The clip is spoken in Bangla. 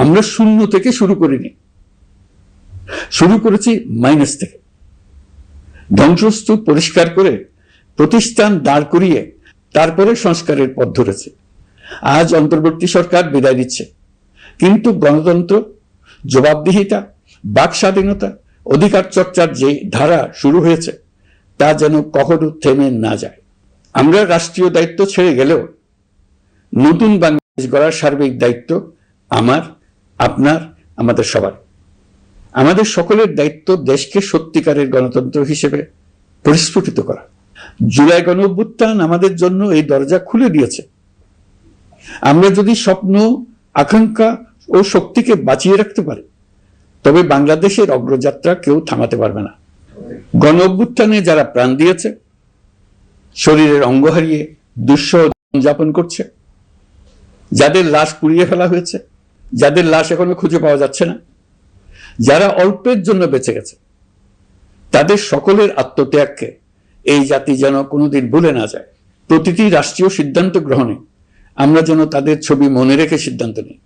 আমরা শূন্য থেকে শুরু করিনি। শুরু করেছি মাইনাস থেকে। ধ্বংসস্তূপ পরিষ্কার করে প্রতিষ্ঠান দাঁড় করিয়ে তারপরে সংস্কারের পথ ধরেছে। আজ অন্তর্বর্তী সরকার বিদায় নিচ্ছে। কিন্তু গণতন্ত্র, জবাবদিহিতা, বাক স্বাধীনতা, অধিকার চর্চার যে ধারা শুরু হয়েছে, তা যেন কখনো থেমে না যায়। আমরা রাষ্ট্রীয় দায়িত্ব ছেড়ে গেলেও নতুন বাংলাদেশ গড়ার সার্বিক দায়িত্ব আমার আপনার, আমাদের সবার। আমাদের সকলের দায়িত্ব দেশকে সত্যিকারের গণতন্ত্র হিসেবে পরিস্ফুটিত করা। জুলাই গণ অভ্যুত্থান আমাদের জন্য এই দরজা খুলে দিয়েছে। আমরা যদি স্বপ্ন, আকাঙ্ক্ষা ও শক্তিকে বাঁচিয়ে রাখতে পারি, তবে বাংলাদেশের অগ্রযাত্রা কেউ থামাতে পারবে না। গণ অভ্যুত্থানে যারা প্রাণ দিয়েছে, শরীরের অঙ্গ হারিয়ে দুঃসহ যাপন করছে, যাদের লাশ পুড়িয়ে ফেলা হয়েছে যাদের লাশ এখনও খুঁজে পাওয়া যাচ্ছে না, যারা অল্পের জন্য বেঁচে গেছে, তাদের সকলের আত্মত্যাগকে এই জাতি যেন কোনোদিন ভুলে না যায়। প্রতিটি রাষ্ট্রীয় সিদ্ধান্ত গ্রহণে আমরা যেন তাদের ছবি মনে রেখে সিদ্ধান্ত নিই।